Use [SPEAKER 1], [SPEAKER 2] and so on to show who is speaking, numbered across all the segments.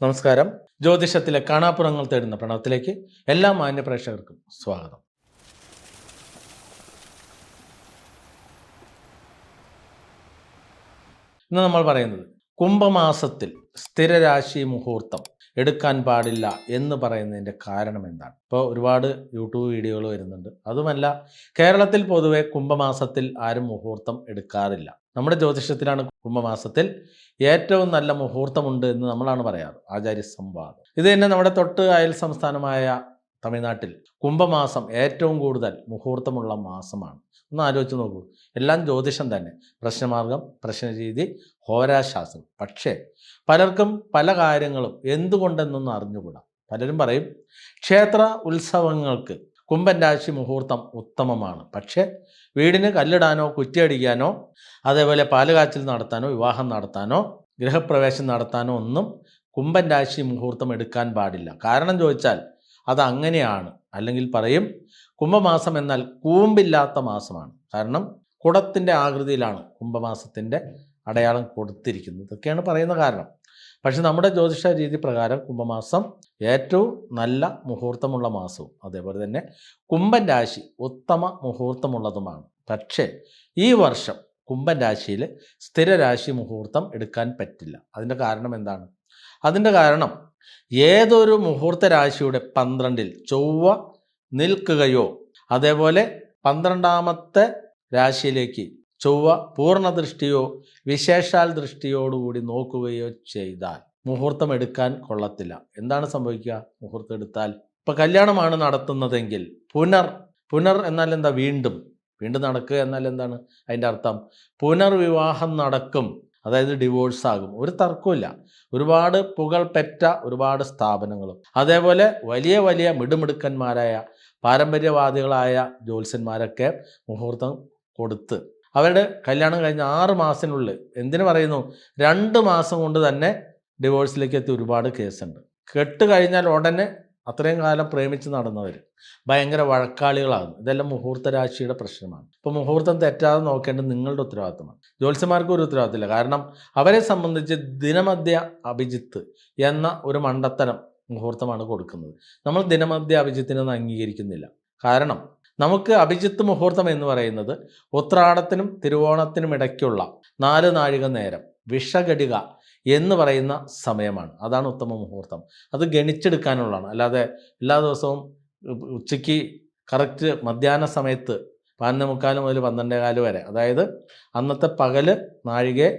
[SPEAKER 1] നമസ്കാരം. ജ്യോതിഷത്തിലെ കാണാപ്പുറങ്ങൾ തേടുന്ന പ്രണവത്തിലേക്ക് എല്ലാ മാന്യ പ്രേക്ഷകർക്കും സ്വാഗതം. ഇന്ന് നമ്മൾ പറയുന്നത് കുംഭമാസത്തിൽ സ്ഥിരരാശി മുഹൂർത്തം എടുക്കാൻ പാടില്ല എന്ന് പറയുന്നതിന്റെ കാരണം എന്താണ്? ഇപ്പോൾ ഒരുപാട് യൂട്യൂബ് വീഡിയോകൾ വരുന്നുണ്ട്. അതുമല്ല കേരളത്തിൽ പൊതുവെ കുംഭമാസത്തിൽ ആരും മുഹൂർത്തം എടുക്കാറില്ല. നമ്മുടെ ജ്യോതിഷത്തിലാണ് കുംഭമാസത്തിൽ ഏറ്റവും നല്ല മുഹൂർത്തമുണ്ട് എന്ന് നമ്മളാണ് പറയാറ് ആചാര്യ സംവാദം ഇത് തന്നെ നമ്മുടെ തൊട്ട് അയൽ സംസ്ഥാനമായ തമിഴ്നാട്ടിൽ കുംഭമാസം ഏറ്റവും കൂടുതൽ മുഹൂർത്തമുള്ള മാസമാണ്. ഒന്ന് ആലോചിച്ച് നോക്കൂ എല്ലാം ജ്യോതിഷം തന്നെ. പ്രശ്നമാർഗം പ്രശ്നരീതി ഹോരാശാസ്ത്രം. പക്ഷേ പലർക്കും പല കാര്യങ്ങളും എന്തുകൊണ്ടെന്നൊന്നും അറിഞ്ഞുകൂടാ. പലരും പറയും ക്ഷേത്ര ഉത്സവങ്ങൾക്ക് കുംഭൻ രാശി മുഹൂർത്തം ഉത്തമമാണ്. പക്ഷേ വീടിന് കല്ലിടാനോ കുറ്റിയടിക്കാനോ അതേപോലെ പാലുകാച്ചിൽ നടത്താനോ വിവാഹം നടത്താനോ ഗൃഹപ്രവേശം നടത്താനോ ഒന്നും കുംഭൻ രാശി മുഹൂർത്തം എടുക്കാൻ പാടില്ല. കാരണം ചോദിച്ചാൽ അത് അങ്ങനെയാണ്. അല്ലെങ്കിൽ പറയും കുംഭമാസം എന്നാൽ കൂമ്പില്ലാത്ത മാസമാണ്. കാരണം കുടത്തിന്റെ ആകൃതിയിലാണ് കുംഭമാസത്തിന്റെ അടയാളം കൊടുത്തിരിക്കുന്നത്. ഇതൊക്കെയാണ് പറയുന്ന കാരണം. പക്ഷെ നമ്മുടെ ജ്യോതിഷ രീതി പ്രകാരം കുംഭമാസം ഏറ്റവും നല്ല മുഹൂർത്തമുള്ള മാസവും. അതേപോലെ തന്നെ കുംഭൻ രാശി ഉത്തമ മുഹൂർത്തമുള്ളതുമാണ്. പക്ഷേ ഈ വർഷം കുംഭൻ രാശിയിൽ സ്ഥിരരാശി മുഹൂർത്തം എടുക്കാൻ പറ്റില്ല. അതിന്റെ കാരണം എന്താണ്? അതിന്റെ കാരണം ഏതൊരു മുഹൂർത്ത രാശിയുടെ പന്ത്രണ്ടിൽ ചൊവ്വ നിൽക്കുകയോ അതേപോലെ പന്ത്രണ്ടാമത്തെ രാശിയിലേക്ക് ചൊവ്വ പൂർണ ദൃഷ്ടിയോ വിശേഷാൽ ദൃഷ്ടിയോടുകൂടി നോക്കുകയോ ചെയ്താൽ മുഹൂർത്തം എടുക്കാൻ കൊള്ളത്തില്ല. എന്താണ് സംഭവിക്കുക? മുഹൂർത്തം എടുത്താൽ ഇപ്പൊ കല്യാണമാണ് നടത്തുന്നതെങ്കിൽ പുനർ പുനർ എന്നാൽ എന്താ വീണ്ടും? വീണ്ടും നടക്കുക എന്നാൽ എന്താണ് അതിന്റെ അർത്ഥം? പുനർവിവാഹം നടക്കും. അതായത് ഡിവോഴ്സ് ആകും. ഒരു തർക്കമില്ല ഒരുപാട് പുകൾ പെറ്റ ഒരുപാട് സ്ഥാപനങ്ങളും. അതേപോലെ വലിയ വലിയ മിടുമിടുക്കന്മാരായ പാരമ്പര്യവാദികളായ ജ്യോത്സ്യന്മാരൊക്കെ മുഹൂർത്തം കൊടുത്ത് അവരുടെ കല്യാണം കഴിഞ്ഞ ആറ് മാസത്തിനുള്ളിൽ എന്തിനു പറയുന്നു? രണ്ട് മാസം കൊണ്ട് തന്നെ ഡിവോഴ്സിലേക്ക് എത്തി ഒരുപാട് കേസുണ്ട്. കെട്ട് കഴിഞ്ഞാൽ ഉടനെ അത്രയും കാലം പ്രേമിച്ച് നടന്നവർ ഭയങ്കര വഴക്കാളികളാകും ഇതെല്ലാം മുഹൂർത്ത രാശിയുടെ പ്രശ്നമാണ്. ഇപ്പോൾ മുഹൂർത്തം തെറ്റാതെ നോക്കേണ്ടത് നിങ്ങളുടെ ഉത്തരവാദിത്തമാണ്. ജ്യോത്സ്യന്മാർക്ക് ഒരു ഉത്തരവാദിത്തമില്ല. കാരണം അവരെ സംബന്ധിച്ച് ദിനമധ്യ അഭിജിത്ത് എന്ന ഒരു മണ്ടത്തരം മുഹൂർത്തമാണ് കൊടുക്കുന്നത്. നമ്മൾ ദിനമധ്യ അഭിജിത്തിനൊന്നും അംഗീകരിക്കുന്നില്ല. കാരണം നമുക്ക് അഭിജിത്ത് മുഹൂർത്തം എന്ന് പറയുന്നത് ഉത്രാടത്തിനും തിരുവോണത്തിനും ഇടയ്ക്കുള്ള നാല് നാഴിക നേരം വിഷഘടിക എന്ന് പറയുന്ന സമയമാണ്. അതാണ് ഉത്തമ മുഹൂർത്തം. അത് ഗണിച്ചെടുക്കാനുള്ളതാണ്. അല്ലാതെ എല്ലാ ദിവസവും ഉച്ചയ്ക്ക് കറക്റ്റ് മധ്യാഹ്ന സമയത്ത് പതിനൊന്ന് മുക്കാൽ മുതൽ പന്ത്രണ്ടേ കാൽ വരെ അതായത് അന്നത്തെ പകൽ നാഴികയെ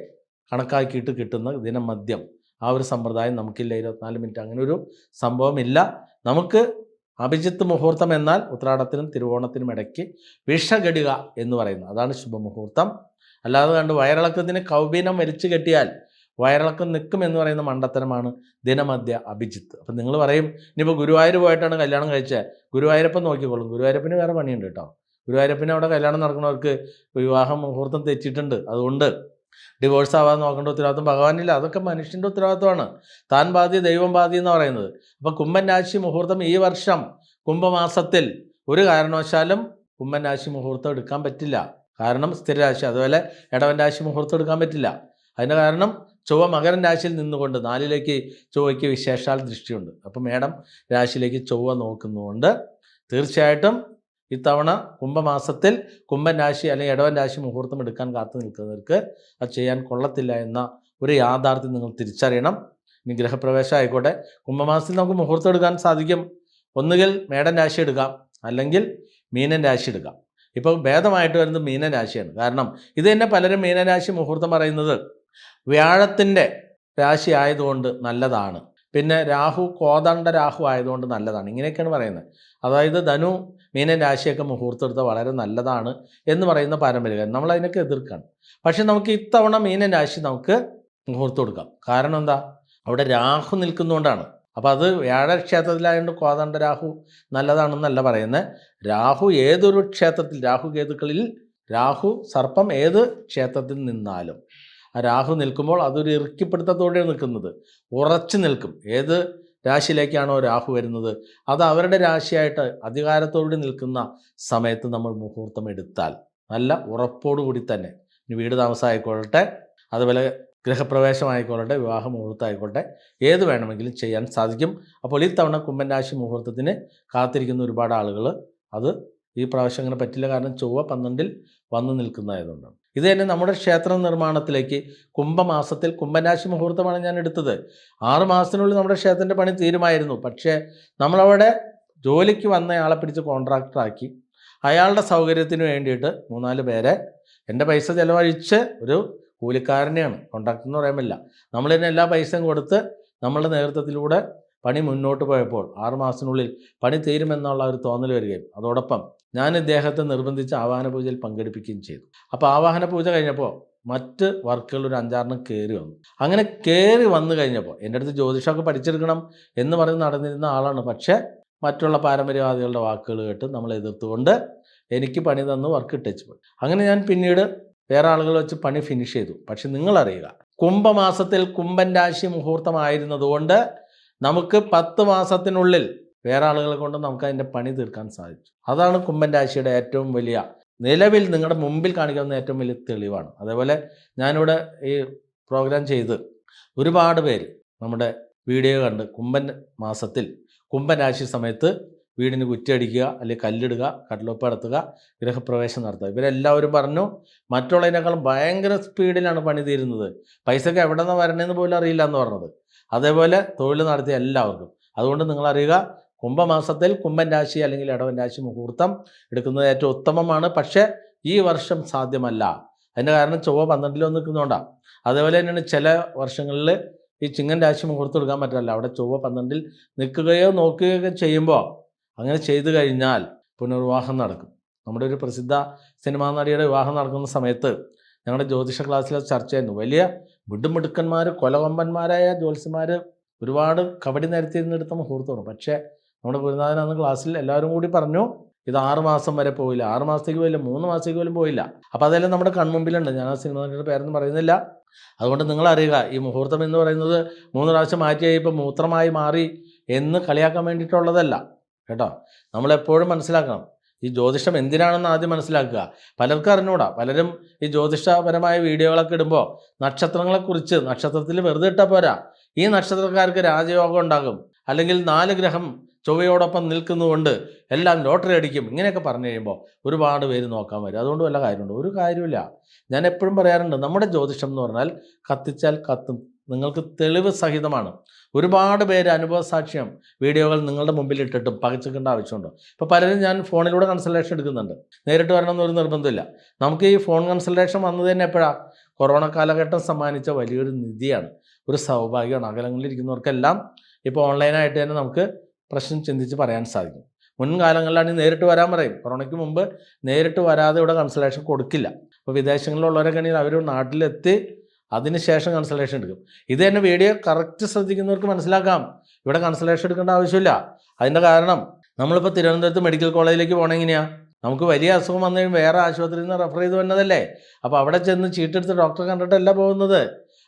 [SPEAKER 1] കണക്കാക്കിയിട്ട് കിട്ടുന്ന ദിനം മദ്യം ആ ഒരു സമ്പ്രദായം നമുക്കില്ല. ഇരുപത്തിനാല് മിനിറ്റ് അങ്ങനെ ഒരു സംഭവമില്ല. നമുക്ക് അഭിജിത്ത് മുഹൂർത്തം എന്നാൽ ഉത്രാടത്തിനും തിരുവോണത്തിനും ഇടയ്ക്ക് വിഷഘടിക എന്ന് പറയുന്നത് അതാണ് ശുഭമുഹൂർത്തം. അല്ലാതെ കണ്ട് വയറിളക്കത്തിന് കൗബീനം വലിച്ചു കെട്ടിയാൽ വയറിളക്കം നിൽക്കും എന്ന് പറയുന്ന മണ്ടത്തരമാണ് ദിനമധ്യ അഭിജിത്ത്. അപ്പം നിങ്ങൾ പറയും ഇനിയിപ്പോൾ ഗുരുവായൂർ പോയിട്ടാണ് കല്യാണം കഴിച്ചത് ഗുരുവായൂരപ്പൻ നോക്കിക്കോളും. ഗുരുവായൂരപ്പന് വേറെ പണിയുണ്ട് കേട്ടോ. ഗുരുവായൂരപ്പന് അവിടെ കല്യാണം നടക്കുന്നവർക്ക് വിവാഹ മുഹൂർത്തം തെറ്റിയിട്ടുണ്ട്. അതുകൊണ്ട് ഡിവോഴ്സ് ആവാതെ നോക്കേണ്ട ഉത്തരവാദിത്വം ഭഗവാനില്ല. അതൊക്കെ മനുഷ്യന്റെ ഉത്തരവാദിത്വമാണ്. താൻ ബാധ്യ ദൈവം ബാധി എന്ന് പറയുന്നത്. അപ്പോൾ കുംഭൻ രാശി മുഹൂർത്തം ഈ വർഷം കുംഭമാസത്തിൽ ഒരു കാരണവശാലും കുംഭൻ രാശി മുഹൂർത്തം എടുക്കാൻ പറ്റില്ല. കാരണം സ്ഥിരരാശി അതുപോലെ ഇടവൻ രാശി മുഹൂർത്തം എടുക്കാൻ പറ്റില്ല. അതിന്റെ കാരണം ചൊവ്വ മകരൻ രാശിയിൽ നിന്നുകൊണ്ട് നാലിലേക്ക് ചൊവ്വയ്ക്ക് വിശേഷാൽ ദൃഷ്ടിയുണ്ട്. അപ്പം മേഡം രാശിയിലേക്ക് ചൊവ്വ നോക്കുന്നതുകൊണ്ട് തീർച്ചയായിട്ടും ഇത്തവണ കുംഭമാസത്തിൽ കുംഭൻ രാശി അല്ലെങ്കിൽ ഇടവൻ രാശി മുഹൂർത്തം എടുക്കാൻ കാത്തു നിൽക്കുന്നവർക്ക് അത് ചെയ്യാൻ കൊള്ളത്തില്ല എന്ന ഒരു യാഥാർത്ഥ്യം നിങ്ങൾ തിരിച്ചറിയണം. ഇനി ഗൃഹപ്രവേശം ആയിക്കോട്ടെ. കുംഭമാസത്തിൽ നമുക്ക് മുഹൂർത്തം എടുക്കാൻ സാധിക്കും. ഒന്നുകിൽ മേടൻ രാശി എടുക്കാം. അല്ലെങ്കിൽ മീനൻ രാശി എടുക്കാം. ഇപ്പോൾ ഭേദമായിട്ട് വരുന്നത് മീനൻ രാശിയാണ്. കാരണം ഇത് തന്നെ പലരും മീനൻ രാശി മുഹൂർത്തം പറയുന്നത് വ്യാഴത്തിന്റെ രാശി ആയതുകൊണ്ട് നല്ലതാണ്. പിന്നെ രാഹു കോതണ്ട രാഹു ആയതുകൊണ്ട് നല്ലതാണ്. ഇങ്ങനെയൊക്കെയാണ് പറയുന്നത്. അതായത് ധനു മീനൻ രാശിയൊക്കെ മുഹൂർത്തെടുത്ത വളരെ നല്ലതാണ് എന്ന് പറയുന്ന പാരമ്പര്യം നമ്മൾ അതിനൊക്കെ എതിർക്കാണ്. പക്ഷെ നമുക്ക് ഇത്തവണ മീനൻ രാശി നമുക്ക് മുഹൂർത്തം കൊടുക്കാം. കാരണം എന്താ? അവിടെ രാഹു നിൽക്കുന്നതുകൊണ്ടാണ് അപ്പോൾ അത് വ്യാഴക്ഷേത്രത്തിലായതുകൊണ്ട് കോതണ്ട രാഹു നല്ലതാണെന്നല്ല പറയുന്നത് രാഹു ഏതൊരു ക്ഷേത്രത്തിൽ രാഹു കേതുക്കളിൽ രാഹു സർപ്പം ഏത് ക്ഷേത്രത്തിൽ നിന്നാലും. ആ രാഹു നിൽക്കുമ്പോൾ അതൊരു ഇറുക്കിപ്പിടുത്തത്തോടെ നിൽക്കുന്നത്. ഉറച്ചു നിൽക്കും. ഏത് രാശിയിലേക്കാണോ രാഹു വരുന്നത്? അത് അവരുടെ രാശിയായിട്ട് അധികാരത്തോടുകൂടി നിൽക്കുന്ന സമയത്ത് നമ്മൾ മുഹൂർത്തം എടുത്താൽ നല്ല ഉറപ്പോടുകൂടി തന്നെ. ഇനി വീട് താമസമായിക്കൊള്ളട്ടെ അതുപോലെ ഗൃഹപ്രവേശമായിക്കൊള്ളട്ടെ വിവാഹ മുഹൂർത്തമായിക്കോട്ടെ ഏത് വേണമെങ്കിലും ചെയ്യാൻ സാധിക്കും. അപ്പോൾ ഈ തവണ കുംഭൻ രാശി മുഹൂർത്തത്തിന് കാത്തിരിക്കുന്ന ഒരുപാട് ആളുകൾ അത് ഈ പ്രാവശ്യം അങ്ങനെ പറ്റില്ല. കാരണം ചൊവ്വ പന്ത്രണ്ടിൽ വന്നു നിൽക്കുന്നതായതുകൊണ്ടാണ്. ഇത് തന്നെ നമ്മുടെ ക്ഷേത്ര നിർമ്മാണത്തിലേക്ക് കുംഭമാസത്തിൽ കുംഭരാശി മുഹൂർത്തമാണ് ഞാൻ എടുത്തത്. ആറ് മാസത്തിനുള്ളിൽ നമ്മുടെ ക്ഷേത്രത്തിന്റെ പണി തീരുമായിരുന്നു. പക്ഷേ നമ്മളവിടെ ജോലിക്ക് വന്നയാളെ പിടിച്ച് കോൺട്രാക്ടറാക്കി അയാളുടെ സൗകര്യത്തിന് വേണ്ടിയിട്ട് മൂന്നാൽ പേരെ എന്റെ പൈസ ചിലവഴിച്ച് ഒരു കൂലിക്കാരനെയാണ്. കോൺട്രാക്ടർ എന്ന് പറയാൻ പറ്റില്ല. നമ്മൾ തന്നെ എല്ലാ പൈസയും കൊടുത്ത് നമ്മളുടെ നേതൃത്വത്തിലൂടെ പണി മുന്നോട്ട് പോയപ്പോൾ ആറുമാസത്തിനുള്ളിൽ പണി തീരുമെന്നുള്ള ഒരു തോന്നൽ വരികയും അതോടൊപ്പം ഞാൻ ഇദ്ദേഹത്തെ നിർബന്ധിച്ച് ആവാഹന പൂജയിൽ പങ്കെടുപ്പിക്കുകയും ചെയ്തു. അപ്പോൾ ആവാഹന പൂജ കഴിഞ്ഞപ്പോൾ മറ്റ് വർക്കുകൾ ഒരു അഞ്ചാറെണ്ണം കയറി വന്നു. അങ്ങനെ കയറി വന്നു കഴിഞ്ഞപ്പോൾ എന്റെ അടുത്ത് ജ്യോതിഷമൊക്കെ പഠിച്ചെടുക്കണം എന്ന് പറഞ്ഞ് നടന്നിരുന്ന ആളാണ്. പക്ഷേ മറ്റുള്ള പാരമ്പര്യവാദികളുടെ വാക്കുകൾ കേട്ട് നമ്മൾ എതിർത്തുകൊണ്ട് എനിക്ക് പണി തന്ന് വർക്ക് ഇട്ടച്ചു പോയി. അങ്ങനെ ഞാൻ പിന്നീട് വേറെ ആളുകൾ വെച്ച് പണി ഫിനിഷ് ചെയ്തു. പക്ഷെ നിങ്ങളറിയുക കുംഭമാസത്തിൽ കുംഭൻ രാശി മുഹൂർത്തമായിരുന്നതുകൊണ്ട് നമുക്ക് പത്ത് മാസത്തിനുള്ളിൽ വേറെ ആളുകളെ കൊണ്ട് നമുക്ക് അതിന്റെ പണി തീർക്കാൻ സാധിച്ചു. അതാണ് കുംഭൻ രാശിയുടെ ഏറ്റവും വലിയ നിലവിൽ നിങ്ങളുടെ മുമ്പിൽ കാണിക്കുന്ന ഏറ്റവും വലിയ തെളിവാണ്. അതേപോലെ ഞാനിവിടെ ഈ പ്രോഗ്രാം ചെയ്ത് ഒരുപാട് പേര് നമ്മുടെ വീഡിയോ കണ്ട് കുംഭൻ മാസത്തിൽ കുംഭൻ രാശി സമയത്ത് വീടിന് കുറ്റിയടിക്കുക അല്ലെങ്കിൽ കല്ലിടുക കടലൊപ്പ് നടത്തുക ഗൃഹപ്രവേശം നടത്തുക. ഇവരെല്ലാവരും പറഞ്ഞു മറ്റുള്ളതിനേക്കാളും ഭയങ്കര സ്പീഡിലാണ് പണി തീരുന്നത്. പൈസക്ക് എവിടെ നിന്ന് വരണേന്ന് പോലും അറിയില്ല എന്ന് പറഞ്ഞത്. അതേപോലെ തൊഴിൽ നടത്തിയ എല്ലാവർക്കും. അതുകൊണ്ട് നിങ്ങൾ അറിയുക കുംഭമാസത്തിൽ കുംഭൻ രാശി അല്ലെങ്കിൽ ഇടവൻ രാശി മുഹൂർത്തം എടുക്കുന്നത് ഏറ്റവും ഉത്തമമാണ്. പക്ഷേ ഈ വർഷം സാധ്യമല്ല. അതിന്റെ കാരണം ചൊവ്വ പന്ത്രണ്ടിൽ വന്ന് നിൽക്കുന്നതുകൊണ്ടാണ് അതേപോലെ തന്നെയാണ് ചില വർഷങ്ങളിൽ ഈ ചിങ്ങൻ രാശി മുഹൂർത്തം എടുക്കാൻ പറ്റില്ല അവിടെ ചൊവ്വ പന്ത്രണ്ടിൽ നിൽക്കുകയോ നോക്കുകയോ ചെയ്യുമ്പോൾ അങ്ങനെ ചെയ്തു കഴിഞ്ഞാൽ പുനർവിവാഹം നടക്കും. നമ്മുടെ ഒരു പ്രസിദ്ധ സിനിമാ നടിയുടെ വിവാഹം നടക്കുന്ന സമയത്ത് ഞങ്ങളുടെ ജ്യോതിഷ ക്ലാസ്സിൽ അത് ചർച്ച ചെയ്യുന്നു വലിയ വിടുമിടുക്കന്മാർ കൊലകൊമ്പന്മാരായ ജ്യോത്സ്യന്മാർ ഒരുപാട് കബഡി നിരത്തിയിരുന്നെടുത്ത മുഹൂർത്തമാണ്. പക്ഷേ നമ്മുടെ ഗുരുനാഥൻ അന്ന് ക്ലാസ്സിൽ എല്ലാവരും കൂടി പറഞ്ഞു ഇത് ആറ് മാസം വരെ പോയില്ല. ആറ് മാസത്തേക്ക് പോയില്ല മൂന്ന് മാസത്തേക്ക് പോലും പോയില്ല. അപ്പോൾ അതെല്ലാം നമ്മുടെ കൺമുമ്പിലുണ്ട്. ഞാൻ ആ സിനിമ നടിയുടെ പേരൊന്നും പറയുന്നില്ല. അതുകൊണ്ട് നിങ്ങൾ അറിയുക ഈ മുഹൂർത്തം എന്ന് പറയുന്നത് മൂന്ന് പ്രാവശ്യം മാറ്റി കഴിയുമ്പോൾ മൂത്രമായി മാറി എന്ന് കളിയാക്കാൻ വേണ്ടിയിട്ടുള്ളതല്ല. കേട്ടോ? നമ്മളെപ്പോഴും മനസ്സിലാക്കണം. ഈ ജ്യോതിഷം എന്തിനാണെന്ന് ആദ്യം മനസ്സിലാക്കുക. പലർക്കും അറിഞ്ഞൂടാ പലരും ഈ ജ്യോതിഷപരമായ വീഡിയോകളൊക്കെ ഇടുമ്പോൾ നക്ഷത്രങ്ങളെക്കുറിച്ച് നക്ഷത്രത്തിൽ വെറുതെ ഇട്ടാൽ പോരാ. ഈ നക്ഷത്രക്കാർക്ക് രാജയോഗം ഉണ്ടാകും. അല്ലെങ്കിൽ നാല് ഗ്രഹം ചൊവ്വയോടൊപ്പം നിൽക്കുന്നതുകൊണ്ട് എല്ലാം ലോട്ടറി അടിക്കും. ഇങ്ങനെയൊക്കെ പറഞ്ഞു കഴിയുമ്പോൾ ഒരുപാട് പേര് നോക്കാൻ വരും. അതുകൊണ്ട് വല്ല കാര്യമുണ്ട്. ഒരു കാര്യമില്ല ഞാൻ എപ്പോഴും പറയാറുണ്ട് നമ്മുടെ ജ്യോതിഷം എന്ന് പറഞ്ഞാൽ കത്തിച്ചാൽ കത്തും നിങ്ങൾക്ക് തെളിവ് സഹിതമാണ്. ഒരുപാട് പേര് അനുഭവ സാക്ഷ്യം വീഡിയോകൾ നിങ്ങളുടെ മുമ്പിൽ ഇട്ടിട്ടും പകച്ചിക്കേണ്ട ആവശ്യമുണ്ട്. ഇപ്പോൾ പലരും ഞാൻ ഫോണിലൂടെ കൺസൾട്ടേഷൻ എടുക്കുന്നുണ്ട്. നേരിട്ട് വരണമെന്നൊരു നിർബന്ധമില്ല നമുക്ക് ഈ ഫോൺ കൺസൾട്ടേഷൻ വന്നത് തന്നെ എപ്പോഴാണ് കൊറോണ കാലഘട്ടം സമ്മാനിച്ച വലിയൊരു നിധിയാണ്. ഒരു സൗഭാഗ്യമാണ്. അകലങ്ങളിലിരിക്കുന്നവർക്കെല്ലാം ഇപ്പോൾ ഓൺലൈനായിട്ട് തന്നെ നമുക്ക് പ്രശ്നം ചിന്തിച്ച് പറയാൻ സാധിക്കും. മുൻകാലങ്ങളിലാണെങ്കിൽ നേരിട്ട് വരാൻ പറയും. കൊറോണയ്ക്ക് മുമ്പ് നേരിട്ട് വരാതെ ഇവിടെ കൺസൾട്ടേഷൻ കൊടുക്കില്ല. അപ്പോൾ വിദേശങ്ങളിലുള്ളവരൊക്കെ ആണെങ്കിൽ അവർ നാട്ടിലെത്തി അതിനുശേഷം കൺസൾട്ടേഷൻ എടുക്കും. ഇത് തന്നെ വീഡിയോ കറക്റ്റ് ശ്രദ്ധിക്കുന്നവർക്ക് മനസ്സിലാക്കാം. ഇവിടെ കൺസൾട്ടേഷൻ എടുക്കേണ്ട ആവശ്യമില്ല. അതിന്റെ കാരണം നമ്മളിപ്പോൾ തിരുവനന്തപുരത്ത് മെഡിക്കൽ കോളേജിലേക്ക് പോകണമെങ്ങനെയാണ് നമുക്ക് വലിയ അസുഖം വന്നു വേറെ ആശുപത്രിയിൽ നിന്ന് റെഫർ ചെയ്ത് വന്നതല്ലേ? അപ്പോൾ അവിടെ ചെന്ന് ചീട്ടെടുത്ത് ഡോക്ടറെ കണ്ടിട്ടല്ല പോകുന്നത്.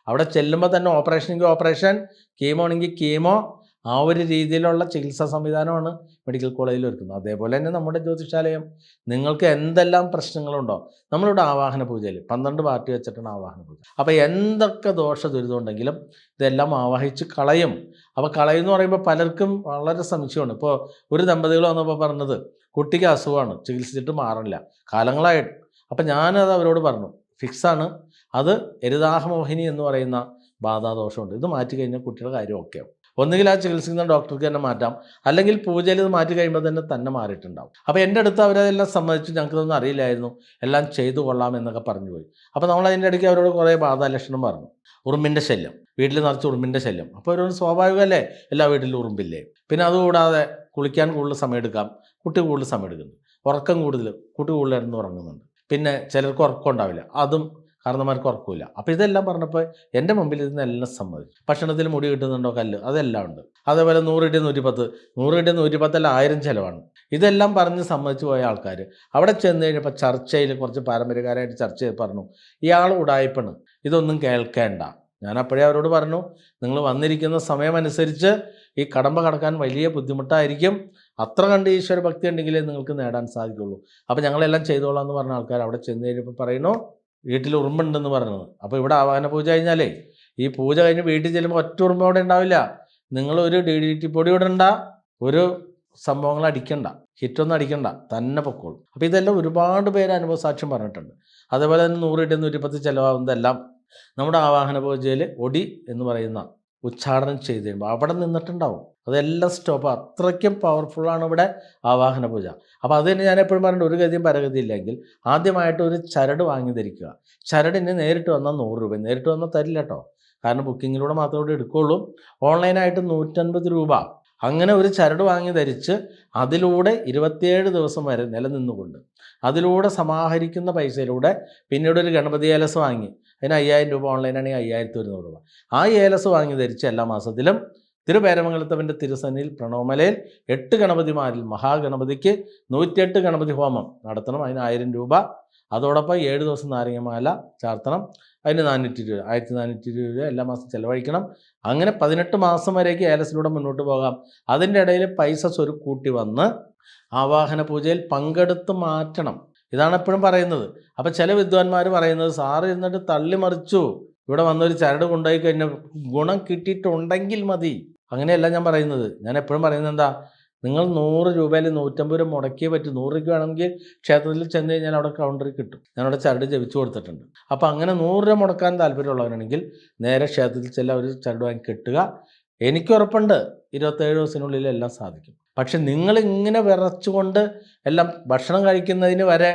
[SPEAKER 1] അവിടെ ചെല്ലുമ്പോൾ തന്നെ ഓപ്പറേഷനെങ്കിൽ ഓപ്പറേഷൻ കീമോ ആണെങ്കിൽ കീമോ ആ ഒരു രീതിയിലുള്ള ചികിത്സാ സംവിധാനമാണ് മെഡിക്കൽ കോളേജിൽ ഒരുക്കുന്നു അതേപോലെ തന്നെ നമ്മുടെ ജ്യോതിഷാലയം. നിങ്ങൾക്ക് എന്തെല്ലാം പ്രശ്നങ്ങളുണ്ടോ? നമ്മളിവിടെ ആവാഹന പൂജയിൽ പന്ത്രണ്ട് പാർട്ടി വെച്ചിട്ടാണ് ആവാഹന പൂജ. അപ്പോൾ എന്തൊക്കെ ദോഷ ദുരിതം ഉണ്ടെങ്കിലും ഇതെല്ലാം ആവാഹിച്ച് കളയും. അപ്പോൾ കളയും എന്ന് പറയുമ്പോൾ പലർക്കും വളരെ സംശയമാണ്. ഇപ്പോൾ ഒരു ദമ്പതികൾ വന്നപ്പോൾ പറഞ്ഞത് കുട്ടിക്ക് അസുഖമാണ് ചികിത്സിച്ചിട്ട് മാറില്ല കാലങ്ങളായിട്ട്. അപ്പം ഞാനത് അവരോട് പറഞ്ഞു ഫിക്സാണ് അത് എരുതാഹമോഹിനി എന്ന് പറയുന്ന ബാധാദോഷമുണ്ട്. ഇത് മാറ്റി കഴിഞ്ഞാൽ കുട്ടിയുടെ കാര്യം ഓക്കെ ആവും ഒന്നുകിൽ ആ ചികിത്സിക്കുന്ന ഡോക്ടർക്ക് തന്നെ മാറ്റാം. അല്ലെങ്കിൽ പൂജയിൽ ഇത് മാറ്റി കഴിയുമ്പോൾ തന്നെ തന്നെ മാറിയിട്ടുണ്ടാവും. അപ്പോൾ എന്റെ അടുത്ത് അവരതെല്ലാം സമ്മതിച്ചു. ഞങ്ങൾക്കിതൊന്നും അറിയില്ലായിരുന്നു. എല്ലാം ചെയ്തു കൊള്ളാം എന്നൊക്കെ പറഞ്ഞു പോയി. അപ്പോൾ നമ്മൾ അതിന്റെ ഇടയ്ക്ക് അവരോട് കുറേ ബാധാലക്ഷണം പറഞ്ഞു. ഉറുമ്പിന്റെ ശല്യം. വീട്ടിൽ നിറച്ച് ഉറുമ്പിന്റെ ശല്യം. അപ്പോൾ അവരോട് സ്വാഭാവികമല്ലേ? എല്ലാ വീട്ടിലും ഉറുമ്പില്ലേ? പിന്നെ അതുകൂടാതെ കുളിക്കാൻ കൂടുതൽ സമയം എടുക്കാം. കുട്ടി കൂടുതൽ സമയം എടുക്കുന്നു. ഉറക്കം കൂടുതൽ കുട്ടി കൂടുതലായിരുന്നു ഉറങ്ങുന്നുണ്ട്. പിന്നെ ചിലർക്ക് ഉറക്കം ഉണ്ടാവില്ല. അതും കാരണന്മാർക്ക് ഉറക്കില്ല. അപ്പോൾ ഇതെല്ലാം പറഞ്ഞപ്പോൾ എന്റെ മുമ്പിൽ ഇതിനെല്ലാം സമ്മതിച്ചു. ഭക്ഷണത്തിൽ മുടി കിട്ടുന്നുണ്ടോ കല്ല്? അതെല്ലാം ഉണ്ട്. അതേപോലെ നൂറ് കിട്ടിയ നൂറ്റിപ്പത്ത്. നൂറ് കിട്ടിയ നൂറ്റിപ്പത്തല്ല ആയിരം ചിലവാണ്. ഇതെല്ലാം പറഞ്ഞ് സമ്മതിച്ചു പോയ ആൾക്കാർ അവിടെ ചെന്ന് കഴിഞ്ഞപ്പോൾ ചർച്ചയിൽ കുറച്ച് പാരമ്പര്യക്കാരായിട്ട് ചർച്ച ചെയ്ത് പറഞ്ഞു ഇയാൾ ഉടായ്പണ് ഇതൊന്നും കേൾക്കേണ്ട. ഞാൻ അപ്പോഴേ അവരോട് പറഞ്ഞു നിങ്ങൾ വന്നിരിക്കുന്ന സമയമനുസരിച്ച് ഈ കടമ്പ കടക്കാൻ വലിയ ബുദ്ധിമുട്ടായിരിക്കും. അത്ര കണ്ട് ഈശ്വര ഭക്തി ഉണ്ടെങ്കിലേ നിങ്ങൾക്ക് നേടാൻ സാധിക്കുള്ളൂ. അപ്പോൾ ഞങ്ങളെല്ലാം ചെയ്തോളാം എന്ന് പറഞ്ഞ ആൾക്കാർ അവിടെ ചെന്ന് കഴിഞ്ഞപ്പോൾ പറയുന്നു വീട്ടിൽ ഉറുമ്പുണ്ടെന്ന് പറഞ്ഞത്. അപ്പോൾ ഇവിടെ ആവാഹന പൂജ കഴിഞ്ഞാലേ ഈ പൂജ കഴിഞ്ഞ് വീട്ടിൽ ചെല്ലുമ്പോൾ ഒറ്റ ഉറുമ്പ് അവിടെ ഉണ്ടാവില്ല. നിങ്ങൾ ഒരു ഡി ഡി ടി പൊടി ഇടണ്ട ഒരു സംഭവങ്ങൾ അടിക്കണ്ട. ഹിറ്റൊന്നും അടിക്കണ്ട. തന്നെ പൊക്കോളും. അപ്പോൾ ഇതെല്ലാം ഒരുപാട് പേര് അനുഭവസാക്ഷ്യം പറഞ്ഞിട്ടുണ്ട്. അതേപോലെ തന്നെ നൂറ് ഇട്ട് നൂറ്റിപ്പത്ത് ചിലവാകുന്നതെല്ലാം നമ്മുടെ ആവാഹന പൂജയിൽ ഒടി എന്ന് പറയുന്ന ഉച്ചാടനം ചെയ്ത് കഴിയുമ്പോൾ അവിടെ നിന്നിട്ടുണ്ടാവും. അതെല്ലാം സ്റ്റോപ്പ്. അത്രയ്ക്കും പവർഫുള്ളാണ് ഇവിടെ ആവാഹന പൂജ. അപ്പോൾ അത് തന്നെ ഞാൻ എപ്പോഴും പറഞ്ഞിട്ട് ഒരു ഗതിയും പരഗതി ഇല്ലെങ്കിൽ ആദ്യമായിട്ട് ഒരു ചരട് വാങ്ങി ധരിക്കുക. ചരടിന് നേരിട്ട് വന്നാൽ നൂറ് രൂപ. നേരിട്ട് വന്നാൽ തരില്ല കേട്ടോ കാരണം ബുക്കിങ്ങിലൂടെ മാത്രമേ ഇവിടെ എടുക്കുകയുള്ളൂ ഓൺലൈനായിട്ട് നൂറ്റൻപത് രൂപ. അങ്ങനെ ഒരു ചരട് വാങ്ങി ധരിച്ച് അതിലൂടെ ഇരുപത്തിയേഴ് ദിവസം വരെ നിലനിന്നുകൊണ്ട് അതിലൂടെ സമാഹരിക്കുന്ന പൈസയിലൂടെ പിന്നീട് ഒരു ഗണപതി ഏലസ് വാങ്ങി. അതിന് അയ്യായിരം രൂപ ഓൺലൈനാണെങ്കിൽ അയ്യായിരത്തി ഒരുന്നൂറ് രൂപ. ആ ഏലസ് വാങ്ങി ധരിച്ച് എല്ലാ മാസത്തിലും തിരുപേരമംഗലത്തവന്റെ തിരുസന്നിയിൽ പ്രണവമലയിൽ എട്ട് ഗണപതിമാരിൽ മഹാഗണപതിക്ക് നൂറ്റിയെട്ട് ഗണപതി ഹോമം നടത്തണം. അതിന് ആയിരം രൂപ. അതോടൊപ്പം ഏഴ് ദിവസം നാരങ്ങമാല ചാർത്തണം. അതിന് നാനൂറ്റി രൂപ ആയിരത്തി നാനൂറ്റി രൂപ എല്ലാ മാസം ചിലവഴിക്കണം. അങ്ങനെ പതിനെട്ട് മാസം വരേക്ക് ഏലസിലൂടെ മുന്നോട്ട് പോകാം. അതിന്റെ ഇടയിൽ പൈസ സ്വരു കൂട്ടി വന്ന് ആവാഹന പൂജയിൽ പങ്കെടുത്ത് മാറ്റണം. ഇതാണ് എപ്പോഴും പറയുന്നത്. അപ്പം ചില വിദ്വാൻമാർ പറയുന്നത് സാറ് ഇരുന്നിട്ട് തള്ളിമറിച്ചു ഇവിടെ വന്നൊരു ചരട് കൊണ്ടുപോയി കഴിഞ്ഞാൽ ഗുണം കിട്ടിയിട്ടുണ്ടെങ്കിൽ മതി. അങ്ങനെയല്ല ഞാൻ പറയുന്നത്. ഞാൻ എപ്പോഴും പറയുന്നത് എന്താ? നിങ്ങൾ നൂറ് രൂപയിൽ നൂറ്റമ്പത് രൂപ മുടക്കിയേ പറ്റും. നൂറ് രൂപ വേണമെങ്കിൽ ക്ഷേത്രത്തിൽ ചെന്ന് കഴിഞ്ഞാൽ അവിടെ കൗണ്ടറിൽ കിട്ടും. ഞാൻ അവിടെ ചരട് ജപിച്ചു കൊടുത്തിട്ടുണ്ട്. അപ്പോൾ അങ്ങനെ നൂറ് രൂപ മുടക്കാൻ താല്പര്യമുള്ളവരാണെങ്കിൽ നേരെ ക്ഷേത്രത്തിൽ ചെല്ലാം ഒരു ചരട് വാങ്ങി കെട്ടുക. എനിക്ക് ഉറപ്പുണ്ട്. ഇരുപത്തേഴ് ദിവസത്തിനുള്ളിൽ എല്ലാം സാധിക്കും. പക്ഷെ നിങ്ങൾ ഇങ്ങനെ വിറച്ചുകൊണ്ട് എല്ലാം ഭക്ഷണം കഴിക്കുന്നതിന് വരെ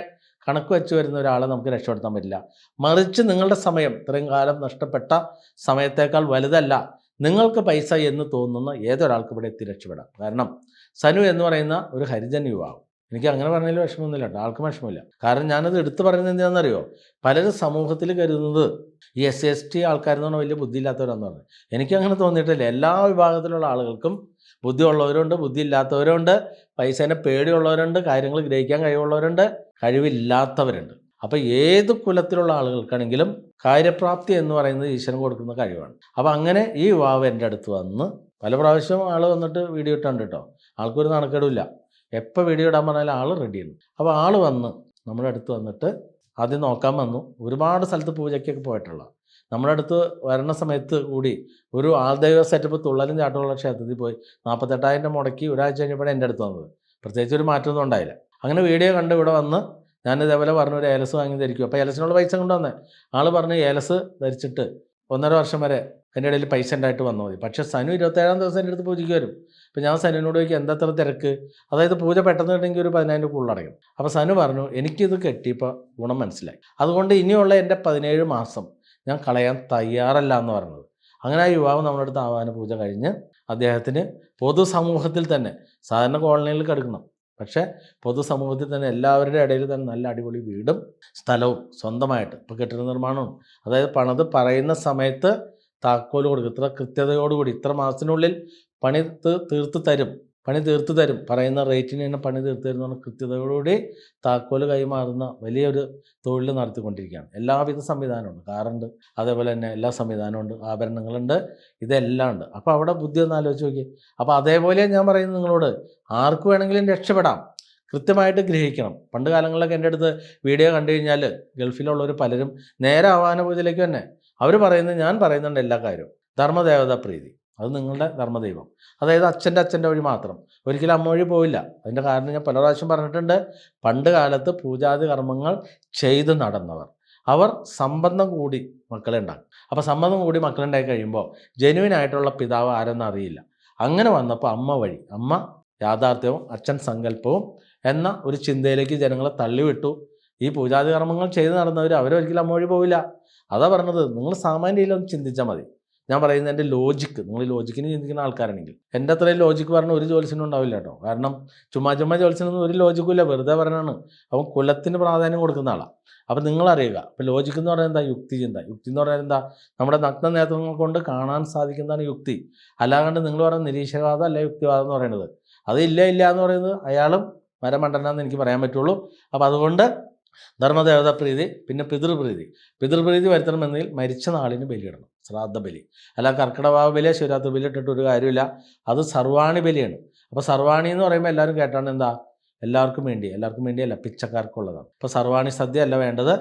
[SPEAKER 1] കണക്ക് വെച്ച് വരുന്ന ഒരാളെ നമുക്ക് രക്ഷപ്പെടുത്താൻ പറ്റില്ല. മറിച്ച് നിങ്ങളുടെ സമയം ഇത്രയും കാലം നഷ്ടപ്പെട്ട സമയത്തേക്കാൾ വലുതല്ല നിങ്ങൾക്ക് പൈസ എന്ന് തോന്നുന്ന ഏതൊരാൾക്ക് ഇവിടെ എത്തി രക്ഷപ്പെടാം. കാരണം സനു എന്ന് പറയുന്ന ഒരു ഹരിജൻ യുവാവ്. എനിക്ക് അങ്ങനെ പറഞ്ഞതിൽ വിഷമമൊന്നുമില്ല കേട്ടോ ആൾക്കും വിഷമമില്ല. കാരണം ഞാനത് എടുത്തു പറയുന്നത് എന്തിനാണെന്നറിയോ? പലരും സമൂഹത്തിൽ കരുതുന്നത് ഈ എസ് എസ് ടി ആൾക്കാരെന്ന് പറഞ്ഞാൽ വലിയ ബുദ്ധിയില്ലാത്തവരാന്ന് പറഞ്ഞു. എനിക്ക് അങ്ങനെ തോന്നിയിട്ടില്ല. എല്ലാ വിഭാഗത്തിലുള്ള ആളുകൾക്കും ബുദ്ധിയുള്ളവരുണ്ട് ബുദ്ധി ഇല്ലാത്തവരുണ്ട് പൈസേനെ പേടിയുള്ളവരുണ്ട് കാര്യങ്ങൾ ഗ്രഹിക്കാൻ കഴിവുള്ളവരുണ്ട് കഴിവില്ലാത്തവരുണ്ട്. അപ്പോൾ ഏത് കുലത്തിലുള്ള ആളുകൾക്കാണെങ്കിലും കാര്യപ്രാപ്തി എന്ന് പറയുന്നത് ഈശ്വരൻ കൊടുക്കുന്ന കഴിവാണ്. അപ്പോൾ അങ്ങനെ ഈ യുവാവ് എന്റെ അടുത്ത് വന്ന് പല പ്രാവശ്യം ആൾ വന്നിട്ട് വീഡിയോ ഇട്ടുണ്ട് കേട്ടോ. ആൾക്കൊരു നടക്കേടില്ല എപ്പോൾ വീഡിയോ ഇടാൻ പറഞ്ഞാലും ആൾ റെഡിയാണ് അപ്പോൾ ആൾ വന്ന് നമ്മുടെ അടുത്ത് വന്നിട്ട് ആദ്യം നോക്കാൻ വന്നു. ഒരുപാട് സ്ഥലത്ത് പൂജയ്ക്കൊക്കെ പോയിട്ടുള്ള. നമ്മുടെ അടുത്ത് വരണ സമയത്ത് കൂടി ഒരു ആൾദൈവ സെറ്റപ്പ് തുള്ളലും ചാട്ടമുള്ള ക്ഷേത്രത്തിൽ പോയി നാൽപ്പത്തെട്ടായിരം മുടക്കി ഒരാഴ്ച കഴിഞ്ഞപ്പോഴാണ് എന്റെ അടുത്ത് വന്നത്. പ്രത്യേകിച്ച് ഒരു മാറ്റമൊന്നും ഉണ്ടായില്ല. അങ്ങനെ വീഡിയോ കണ്ട് ഇവിടെ വന്ന് ഞാൻ ഇതേപോലെ പറഞ്ഞു ഒരു ഏലസ് വാങ്ങി ധരിക്കും അപ്പോൾ ഏലസിനുള്ള പൈസ കൊണ്ടുവന്നേ. ആൾ പറഞ്ഞു ഏലസ് ധരിച്ചിട്ട് ഒന്നര വർഷം വരെ എന്റെ ഇടയിൽ പൈസ ഉണ്ടായിട്ട് വന്നാൽ മതി. പക്ഷേ സനു ഇരുപത്തേഴാം ദിവസം എന്റെ അടുത്ത് പൂജയ്ക്ക് വരും. അപ്പോൾ ഞാൻ സനുവിനോട് ചോദിക്കും എന്താ അത്ര തിരക്ക്? അതായത് പൂജ പെട്ടെന്ന് കിട്ടണമെങ്കിൽ ഒരു പതിനായിരം രൂപ ഉള്ളടക്കും അപ്പോൾ സനു പറഞ്ഞു എനിക്കിത് കെട്ടിയപ്പോൾ ഗുണം മനസ്സിലായി. അതുകൊണ്ട് ഇനിയുള്ള എന്റെ പതിനേഴ് മാസം ഞാൻ കളയാൻ തയ്യാറല്ല എന്ന് പറഞ്ഞത്. അങ്ങനെ ആ യുവാവ് നമ്മുടെ അടുത്ത് ആവാന പൂജ കഴിഞ്ഞ് അദ്ദേഹത്തിന് പൊതുസമൂഹത്തിൽ തന്നെ സാധാരണ കോളനിയിൽ കിടക്കണം. പക്ഷേ പൊതുസമൂഹത്തിൽ തന്നെ എല്ലാവരുടെ ഇടയിൽ തന്നെ നല്ല അടിപൊളി വീടും സ്ഥലവും സ്വന്തമായിട്ട് ഇപ്പോൾ കെട്ടിട നിർമ്മാണവും. അതായത് പണത് പറയുന്ന സമയത്ത് താക്കോൽ കൊടുക്കും. ഇത്ര കൃത്യതയോടുകൂടി ഇത്ര മാസത്തിനുള്ളിൽ പണി തീർത്ത് തരും. പണി തീർത്ത് തരും. പറയുന്ന റേറ്റിന് തന്നെ പണി തീർത്ത് തരും എന്നുള്ള കൃത്യതയോടുകൂടി താക്കോൽ കൈമാറുന്ന വലിയൊരു തൊഴിൽ നടത്തിക്കൊണ്ടിരിക്കുകയാണ്. എല്ലാവിധ സംവിധാനമുണ്ട്. കാറുണ്ട് അതേപോലെ തന്നെ എല്ലാ സംവിധാനമുണ്ട് ആഭരണങ്ങളുണ്ട് ഇതെല്ലാം ഉണ്ട്. അപ്പോൾ അവിടെ ബുദ്ധി ഒന്ന് ആലോചിച്ച് നോക്കി അപ്പോൾ അതേപോലെ ഞാൻ പറയുന്നത് നിങ്ങളോട് ആർക്ക് വേണമെങ്കിലും രക്ഷപ്പെടാം. കൃത്യമായിട്ട് ഗ്രഹിക്കണം. പണ്ട് കാലങ്ങളിലൊക്കെ എന്റെ അടുത്ത് വീഡിയോ കണ്ടു കഴിഞ്ഞാൽ ഗൾഫിലുള്ളവർ പലരും നേരെ ആവാന തന്നെ. അവർ പറയുന്നത് ഞാൻ പറയുന്നുണ്ട് എല്ലാ കാര്യവും. ധർമ്മദേവതാ പ്രീതി. അത് നിങ്ങളുടെ ധർമ്മദൈവം. അതായത് അച്ഛന്റെ അച്ഛന്റെ വഴി മാത്രം. ഒരിക്കലും അമ്മ വഴി പോയില്ല അതിന്റെ കാരണം ഞാൻ പല പ്രാവശ്യം പറഞ്ഞിട്ടുണ്ട്. പണ്ട് കാലത്ത് പൂജാതി കർമ്മങ്ങൾ ചെയ്ത് നടന്നവർ. അവർ സംബന്ധം കൂടി മക്കളെ ഉണ്ടാക്കും. അപ്പോൾ സംബന്ധം കൂടി മക്കളുണ്ടായി കഴിയുമ്പോൾ ജെനുവിൻ ആയിട്ടുള്ള പിതാവ് ആരെന്ന് അറിയില്ല. അങ്ങനെ വന്നപ്പോൾ അമ്മ വഴി അമ്മ യാഥാർത്ഥ്യവും അച്ഛൻ സങ്കല്പവും എന്ന ഒരു ചിന്തയിലേക്ക് ജനങ്ങളെ തള്ളിവിട്ടു. ഈ പൂജാതി കർമ്മങ്ങൾ ചെയ്ത് നടന്നവർ അവരൊരിക്കലും അമ്മ വഴി പോവില്ല. അതാ പറഞ്ഞത്. നിങ്ങൾ സാമാന്യയിലൊന്ന് ചിന്തിച്ചാൽ മതി. ഞാൻ പറയുന്നത് എന്റെ ലോജിക്ക് നിങ്ങൾ ലോജിക്കിന് ചിന്തിക്കുന്ന ആൾക്കാരാണെങ്കിൽ. എന്റെ അത്രയും ലോജിക്ക് പറഞ്ഞ ഒരു ജോലിസിനും ഉണ്ടാവില്ല കേട്ടോ. കാരണം ചുമ്മാ ചുമ്മാ ജോലിസിനൊന്നും ഒരു ലോജിക്കും ഇല്ല. വെറുതെ പറഞ്ഞാണ് അവൻ കുലത്തിന് പ്രാധാന്യം കൊടുക്കുന്ന ആളാണ് അപ്പം നിങ്ങളറിയുക അപ്പോൾ ലോജിക്ക് എന്ന് പറഞ്ഞാൽ എന്താ? യുക്തി ചിന്ത. യുക്തി എന്ന് പറഞ്ഞാൽ എന്താ? നമ്മുടെ നഗ്ന നേത്രങ്ങൾ കൊണ്ട് കാണാൻ സാധിക്കുന്നതാണ് യുക്തി. അല്ലാണ്ട് നിങ്ങൾ പറയുന്ന നിരീക്ഷകവാദം അല്ല യുക്തിവാദം എന്ന് പറയുന്നത്. അത് ഇല്ല ഇല്ല എന്ന് പറയുന്നത് അയാളും മരമണ്ടനാന്ന് എനിക്ക് പറയാൻ പറ്റുള്ളൂ. അപ്പോൾ അതുകൊണ്ട് ധർമ്മദേവത പ്രീതി പിന്നെ പിതൃപ്രീതി. പിതൃപ്രീതി വരുത്തണമെന്നതിൽ മരിച്ച നാളിന് ബലിയിടണം. ശ്രാദ്ധ ബലി. അല്ല കർക്കിടവാവ ബലി ശിവരാത്രി ബലി ഇട്ടിട്ട് ഒരു കാര്യമില്ല. അത് സർവാണി ബലിയാണ്. അപ്പോൾ സർവാണി എന്ന് പറയുമ്പോൾ എല്ലാവരും കേട്ടാണ് എന്താ? എല്ലാവർക്കും വേണ്ടി എല്ലാവർക്കും വേണ്ടിയല്ല പിച്ചക്കാർക്കുള്ളതാണ്. അപ്പോൾ സർവാണി സദ്യ അല്ല വേണ്ടത്.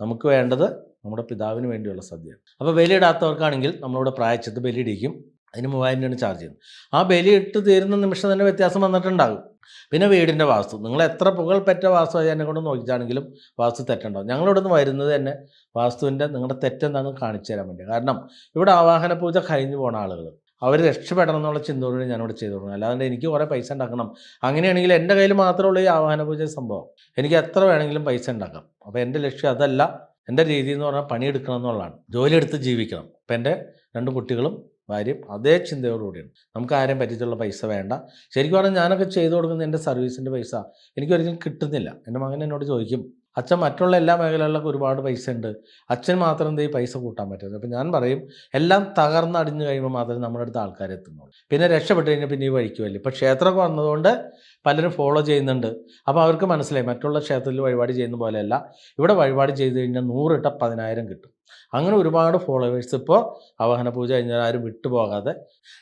[SPEAKER 1] നമുക്ക് വേണ്ടത് നമ്മുടെ പിതാവിന് വേണ്ടിയുള്ള സദ്യയാണ്. അപ്പോൾ ബലിയിടാത്തവർക്കാണെങ്കിൽ നമ്മളിവിടെ പ്രായച്ചത്ത് ബലിയിടിക്കും. അതിന് മൂവായിരം രൂപയാണ് ചാർജ് ചെയ്യുന്നത്. ആ ബലി ഇട്ട് തീരുന്ന നിമിഷം തന്നെ വ്യത്യാസം വന്നിട്ടുണ്ടാകും. പിന്നെ വീടിന്റെ വാസ്തു. നിങ്ങൾ എത്ര പുകൾ പുകൾപ്പെട്ട വാസ്തു എന്നെ കൊണ്ട് നോക്കിച്ചാണെങ്കിലും വാസ്തു തെറ്റുണ്ടാവും ഞങ്ങളിവിടെ നിന്ന് വരുന്നത് തന്നെ വാസ്തുവിന്റെ നിങ്ങളുടെ തെറ്റെന്താണെന്ന് കാണിച്ചു തരാൻ വേണ്ടി. കാരണം ഇവിടെ ആവാഹന പൂജ കഴിഞ്ഞു പോണ ആളുകൾ. അവർ രക്ഷപ്പെടണം എന്നുള്ള ചിന്തയോടെ ഞാനിവിടെ ചെയ്തു തുടങ്ങും. അല്ലാതെ എനിക്ക് കുറേ പൈസ ഉണ്ടാക്കണം. അങ്ങനെയാണെങ്കിൽ എന്റെ കയ്യിൽ മാത്രമുള്ള ഈ ആവാഹന പൂജ സംഭവം. എനിക്ക് എത്ര വേണമെങ്കിലും പൈസ ഉണ്ടാക്കാം. അപ്പോൾ എന്റെ ലക്ഷ്യം അതല്ല. എന്റെ രീതി എന്ന് പറഞ്ഞാൽ പണിയെടുക്കണം എന്നുള്ളതാണ്. ജോലിയെടുത്ത് ജീവിക്കണം. അപ്പം എന്റെ രണ്ട് കുട്ടികളും ഭാര്യയും അതേ ചിന്തയോടുകൂടിയാണ്. നമുക്ക് ആരെയും പറ്റിച്ചുള്ള പൈസ വേണ്ട. ശരിക്കും പറഞ്ഞാൽ ഞാനൊക്കെ ചെയ്തു കൊടുക്കുന്ന എന്റെ സർവീസിന്റെ പൈസ എനിക്കൊരിക്കലും കിട്ടുന്നില്ല. എന്റെ മകൻ എന്നോട് ചോദിക്കും അച്ഛൻ മറ്റുള്ള എല്ലാ മേഖലകളിലൊക്കെ ഒരുപാട് പൈസ ഉണ്ട്. അച്ഛൻ മാത്രം എന്ത് പൈസ കൂട്ടാൻ പറ്റുന്നത് അപ്പം ഞാൻ പറയും എല്ലാം തകർന്നടിഞ്ഞു കഴിയുമ്പോൾ മാത്രമേ നമ്മുടെ അടുത്ത് ആൾക്കാർ എത്തുന്നുള്ളൂ. പിന്നെ രക്ഷപ്പെട്ട് കഴിഞ്ഞാൽ പിന്നെ ഈ വഴിക്ക് വല്ല ഇപ്പോൾ ക്ഷേത്രമൊക്കെ വന്നതുകൊണ്ട് പലരും ഫോളോ ചെയ്യുന്നുണ്ട്. അപ്പോൾ അവർക്ക് മനസ്സിലായി മറ്റുള്ള ക്ഷേത്രത്തിൽ വഴിപാട് ചെയ്യുന്ന പോലെയല്ല. ഇവിടെ വഴിപാട് ചെയ്ത് കഴിഞ്ഞാൽ നൂറിട്ട പതിനായിരം കിട്ടും. അങ്ങനെ ഒരുപാട് ഫോളോവേഴ്സ് ഇപ്പോൾ ആവാഹന പൂജ കഴിഞ്ഞാൽ ആരും വിട്ടുപോകാതെ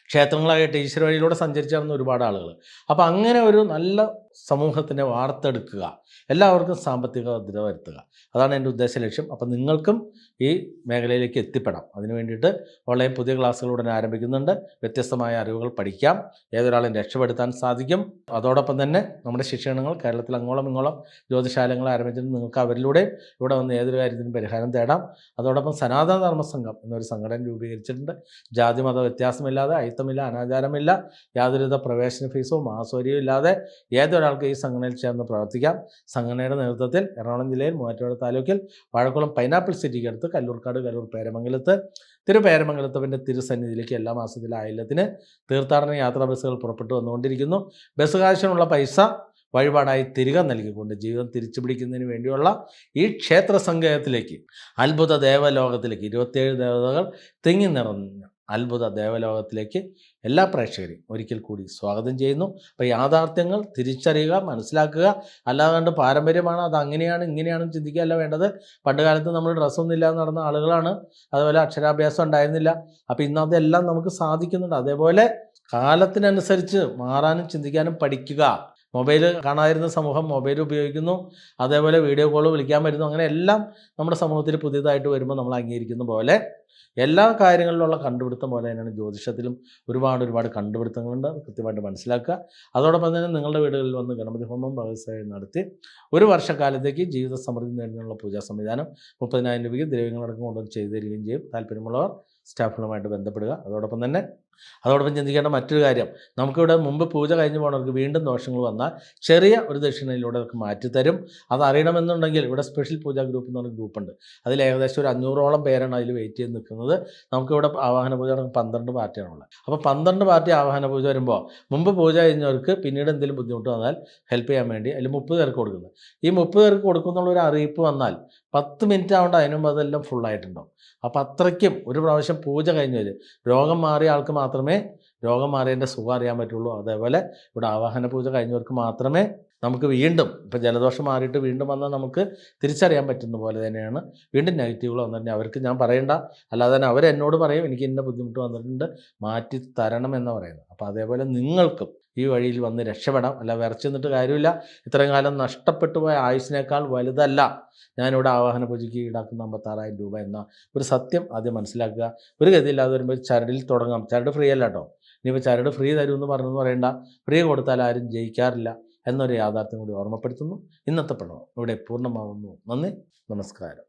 [SPEAKER 1] ക്ഷേത്രങ്ങളായിട്ട് ഈശ്വര വഴിയിലൂടെ സഞ്ചരിച്ചു നടന്ന ഒരുപാട് ആളുകൾ അപ്പോൾ അങ്ങനെ ഒരു നല്ല സമൂഹത്തിനെ വാർത്തെടുക്കുക എല്ലാവർക്കും സാമ്പത്തിക ഭദ്രത വരുത്തുക. അതാണ് എന്റെ ഉദ്ദേശ ലക്ഷ്യം. അപ്പം നിങ്ങൾക്കും ഈ മേഖലയിലേക്ക് എത്തിപ്പെടാം. അതിനു വേണ്ടിയിട്ട് ഓൺലൈൻ പുതിയ ക്ലാസ്സുകൾ ഉടനെ ആരംഭിക്കുന്നുണ്ട്. വ്യത്യസ്തമായ അറിവുകൾ പഠിക്കാം. ഏതൊരാളെയും രക്ഷപ്പെടുത്താൻ സാധിക്കും. അതോടൊപ്പം തന്നെ നമ്മുടെ ശിക്ഷണങ്ങൾ കേരളത്തിൽ അങ്ങോളം ഇങ്ങോളം ജ്യോതിശാലങ്ങൾ ആരംഭിച്ചിട്ട് നിങ്ങൾക്ക് അവരിലൂടെ ഇവിടെ വന്ന് ഏതൊരു കാര്യത്തിനും പരിഹാരം തേടാം. അതോടൊപ്പം സനാതന ധർമ്മ സംഘം എന്നൊരു സംഘടന രൂപീകരിച്ചിട്ടുണ്ട്. ജാതിമത വ്യത്യാസമില്ലാതെ അയിത്തമില്ല അനാചാരമില്ല യാതൊരുവിധ പ്രവേശന ഫീസോ മാസോരിയോ ഇല്ലാതെ ഏതൊരാൾക്ക് ഈ സംഘടനയിൽ ചേർന്ന് പ്രവർത്തിക്കാം. സംഘടനയുടെ നേതൃത്വത്തിൽ എറണാകുളം ജില്ലയിൽ മൂവാറ്റുപുഴ താലൂക്കിൽ വാഴക്കുളം പൈനാപ്പിൾ സിറ്റിക്ക് അടുത്ത് കല്ലൂർക്കാട് കല്ലൂർ പേരമംഗലത്ത് തിരുപേരമംഗലത്തവന്റെ തിരുസന്നിധിയിലേക്ക് എല്ലാ മാസത്തിലെ ആയില്യത്തിന് തീർത്ഥാടന യാത്രാ ബസ്സുകൾ പുറപ്പെട്ടു വന്നുകൊണ്ടിരിക്കുന്നു. ബസ് കാശിനുള്ള പൈസ വഴിപാടായി തിരികെ നൽകിക്കൊണ്ട് ജീവിതം തിരിച്ചു പിടിക്കുന്നതിന് വേണ്ടിയുള്ള ഈ ക്ഷേത്ര സങ്കേതത്തിലേക്ക് അത്ഭുത ദേവലോകത്തിലേക്ക് ഇരുപത്തേഴ് ദേവതകൾ തിങ്ങി നിറഞ്ഞ അത്ഭുത ദേവലോകത്തിലേക്ക് എല്ലാ പ്രേക്ഷകരെയും ഒരിക്കൽ കൂടി സ്വാഗതം ചെയ്യുന്നു. അപ്പോൾ യാഥാർത്ഥ്യങ്ങൾ തിരിച്ചറിയുക മനസ്സിലാക്കുക. അല്ലാതെ പാരമ്പര്യമാണ്? അത് അങ്ങനെയാണ് ഇങ്ങനെയാണെന്ന് ചിന്തിക്കുകയല്ല വേണ്ടത്. പണ്ട് കാലത്ത് നമ്മൾ ഡ്രസ്സൊന്നും ഇല്ലാതെ നടന്ന ആളുകളാണ്. അതുപോലെ അക്ഷരാഭ്യാസം ഉണ്ടായിരുന്നില്ല. അപ്പോൾ ഇന്ന് അതെല്ലാം നമുക്ക് സാധിക്കുന്നുണ്ട്. അതേപോലെ കാലത്തിനനുസരിച്ച് മാറാനും ചിന്തിക്കാനും പഠിക്കുക. മൊബൈൽ കാണാതിരുന്ന സമൂഹം മൊബൈൽ ഉപയോഗിക്കുന്നു. അതേപോലെ വീഡിയോ കോൾ വിളിക്കാൻ പറ്റുന്നു അങ്ങനെ എല്ലാം നമ്മുടെ സമൂഹത്തിൽ പുതിയതായിട്ട് വരുമ്പോൾ നമ്മൾ അംഗീകരിക്കുന്ന പോലെ എല്ലാ കാര്യങ്ങളിലുള്ള കണ്ടുപിടുത്തം പോലെ തന്നെയാണ് ജ്യോതിഷത്തിലും ഒരുപാട് ഒരുപാട് കണ്ടുപിടുത്തങ്ങളുണ്ട്. കൃത്യമായിട്ട് മനസ്സിലാക്കുക. അതോടൊപ്പം തന്നെ നിങ്ങളുടെ വീടുകളിൽ വന്ന് ഗണപതി ഹോമം ഭഗവത്സവം നടത്തി ഒരു വർഷക്കാലത്തേക്ക് ജീവിത സമൃദ്ധി നേടുന്നതിനുള്ള പൂജാ സംവിധാനം മുപ്പതിനായിരം രൂപയ്ക്ക് ദ്രവ്യങ്ങളടക്കം കൊണ്ടുവന്ന് ചെയ്തു തരികയും ചെയ്യും. താല്പര്യമുള്ളവർ സ്റ്റാഫുകളുമായിട്ട് ബന്ധപ്പെടുക. അതോടൊപ്പം തന്നെ അതോടൊപ്പം ചിന്തിക്കേണ്ട മറ്റൊരു കാര്യം. നമുക്കിവിടെ മുമ്പ് പൂജ കഴിഞ്ഞ് പോകുന്നവർക്ക് വീണ്ടും ദോഷങ്ങൾ വന്നാൽ ചെറിയ ഒരു ദക്ഷിണയിലൂടെ അവർക്ക് മാറ്റിത്തരും അത് അറിയണമെന്നുണ്ടെങ്കിൽ ഇവിടെ സ്പെഷ്യൽ പൂജാ ഗ്രൂപ്പ് എന്ന് പറഞ്ഞ ഗ്രൂപ്പുണ്ട് അതിൽ ഏകദേശം ഒരു അഞ്ഞൂറോളം പേരാണ് അതിൽ വെയിറ്റ് ചെയ്ത് നിൽക്കുന്നത്. നമുക്കിവിടെ ആവാഹന പൂജ നടക്കുന്ന പന്ത്രണ്ട് പാർട്ടിയാണുള്ളത് അപ്പോൾ പന്ത്രണ്ട് പാർട്ടി ആവാഹന പൂജ വരുമ്പോൾ മുമ്പ് പൂജ കഴിഞ്ഞവർക്ക് പിന്നീട് എന്തെങ്കിലും ബുദ്ധിമുട്ട് വന്നാൽ ഹെൽപ്പ് ചെയ്യാൻ വേണ്ടി അതിൽ മുപ്പത് പേർക്ക് കൊടുക്കുന്നത്. ഈ മുപ്പത് പേർക്ക് കൊടുക്കുന്നുള്ള ഒരു അറിയിപ്പ് വന്നാൽ പത്ത് മിനിറ്റ് ആവേണ്ട അതിനു മുമ്പ് അതെല്ലാം ഫുള്ളായിട്ടുണ്ടാവും അപ്പോൾ അത്രയ്ക്കും ഒരു പ്രാവശ്യം പൂജ കഴിഞ്ഞവർ രോഗം മാറിയ ആൾക്ക് മാത്രമേ രോഗം മാറിയതിന്റെ സുഖം അറിയാൻ പറ്റുള്ളൂ. അതേപോലെ ഇവിടെ ആവാഹന പൂജ കഴിഞ്ഞവർക്ക് മാത്രമേ നമുക്ക് വീണ്ടും ഇപ്പം ജലദോഷം മാറിയിട്ട് വീണ്ടും വന്നാൽ നമുക്ക് തിരിച്ചറിയാൻ പറ്റുന്ന പോലെ തന്നെയാണ്. വീണ്ടും നെഗറ്റീവുകൾ വന്നിട്ടുണ്ട്. അവർക്ക് ഞാൻ പറയണ്ട. അല്ലാതെ തന്നെ അവരെന്നോട് പറയും എനിക്ക് ഇന്ന ബുദ്ധിമുട്ട് വന്നിട്ടുണ്ട് മാറ്റി തരണം എന്ന് പറയുന്നത്. അപ്പോൾ അതേപോലെ നിങ്ങൾക്കും ഈ വഴിയിൽ വന്ന് രക്ഷപ്പെടാം. അല്ല വിറച്ചെന്നിട്ട് കാര്യമില്ല. ഇത്രയും കാലം നഷ്ടപ്പെട്ടു പോയ ആയുസിനേക്കാൾ വലുതല്ല. ഞാനിവിടെ ആവാഹന പൂജയ്ക്ക് ഈടാക്കുന്ന അമ്പത്താറായിരം രൂപ എന്ന ഒരു സത്യം ആദ്യം മനസ്സിലാക്കുക. ഒരു ഗതിയില്ലാതെ വരുമ്പോൾ ചരടിൽ തുടങ്ങാം. ചരട് ഫ്രീ അല്ല കേട്ടോ ഇനിയിപ്പോൾ ചരട് ഫ്രീ തരുമെന്ന് പറഞ്ഞെന്ന് പറയണ്ട. ഫ്രീ കൊടുത്താൽ ആരും ജയിക്കാറില്ല എന്നൊരു യാഥാർത്ഥ്യം കൂടി ഓർമ്മപ്പെടുത്തുന്നു. ഇന്നത്തെ പ്രണവം ഇവിടെ പൂർണമാവുന്നു. നന്ദി. നമസ്കാരം.